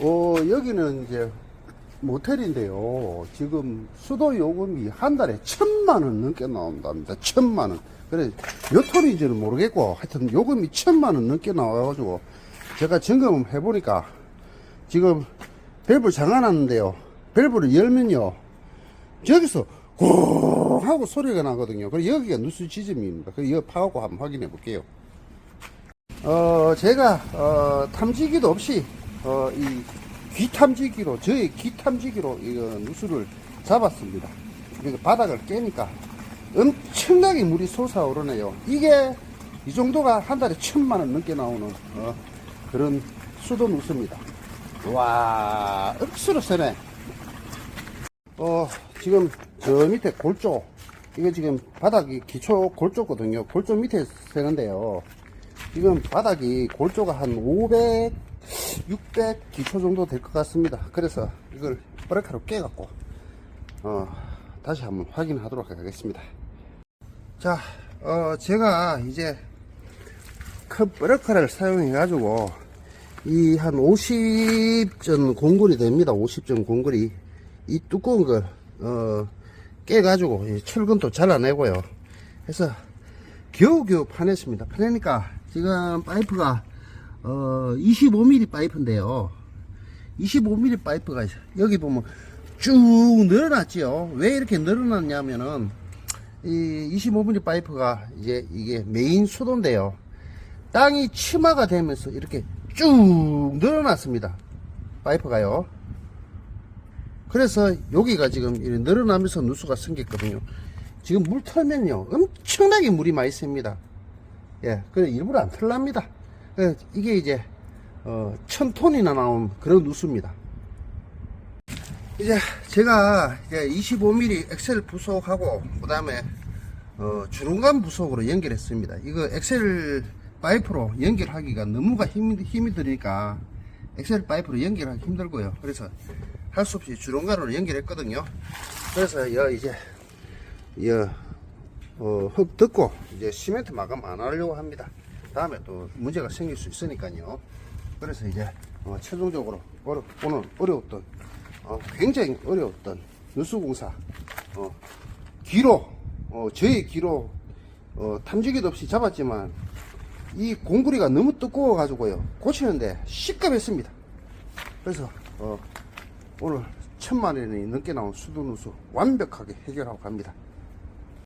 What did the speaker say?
어, 여기는 이제 모텔인데요. 지금 수도 요금이 한 달에 천만 원 넘게 나온답니다. 천만 원. 그래, 몇 톤인지는 모르겠고, 하여튼 요금이 천만 원 넘게 나와가지고, 제가 점검을 해보니까, 지금 밸브 장안하는데요. 밸브를 열면요. 저기서 고 하고 소리가 나거든요. 그래서 여기가 누수 지점입니다. 이거 파갖고 한번 확인해 볼게요. 어, 제가, 어, 탐지기도 없이, 어, 이 귀탐지기로, 저의 귀탐지기로 이거 누수를 잡았습니다. 그러니까 바닥을 깨니까 엄청나게 물이 솟아오르네요. 이게 이 정도가 한 달에 천만 원 넘게 나오는, 어, 그런 수도 누수입니다. 와, 억수로 세네. 어, 지금 저 밑에 골조, 이거 지금 바닥이 기초 골조거든요. 골조 밑에 세는데요. 지금 바닥이 골조가 한 500, 600 기초 정도 될 것 같습니다. 그래서 이걸 브레카로 깨갖고, 어, 다시 한번 확인하도록 하겠습니다. 자, 어, 제가 이제 큰 브레카를 사용해가지고, 이 한 50전 공굴이 됩니다. 50전 공굴이. 이 두꺼운 걸, 어, 깨가지고, 이 철근도 잘라내고요. 해서, 겨우겨우 파냈습니다. 파내니까, 지금 파이프가, 어, 25mm 파이프인데요. 25mm 파이프가, 여기 보면 쭉 늘어났지요. 왜 이렇게 늘어났냐면은, 이 25mm 파이프가 이제 이게 메인 수도인데요. 땅이 치마가 되면서 이렇게 쭉 늘어났습니다. 파이프가요. 그래서 여기가 지금 늘어나면서 누수가 생겼거든요. 지금 물 털면요. 엄청나게 물이 많이 셉니다. 예, 그래 일부러 안 털랍니다. 예, 이게 이제 어, 천 톤이나 나온 그런 누수입니다. 이제 제가 이제 25mm 엑셀 부속하고 그 다음에 어, 주름감 부속으로 연결했습니다. 이거 엑셀 파이프로 연결하기가 너무가 힘이, 힘이 드니까 엑셀 파이프로 연결하기 힘들고요. 그래서 할 수 없이 주름가로 연결했거든요. 그래서 여 이제 여 어, 흙 듣고 이제 시멘트 마감 안 하려고 합니다. 다음에 또 문제가 생길 수 있으니까요. 그래서 이제 어, 최종적으로 어려, 오늘 어려웠던 어, 굉장히 어려웠던 누수공사 어, 기로 어, 저의 기로 어, 탐지기도 없이 잡았지만 이 공구리가 너무 두꺼워 가지고요 고치는데 시급했습니다. 그래서 어, 오늘 천만 원이 넘게 나온 수도누수 완벽하게 해결하고 갑니다.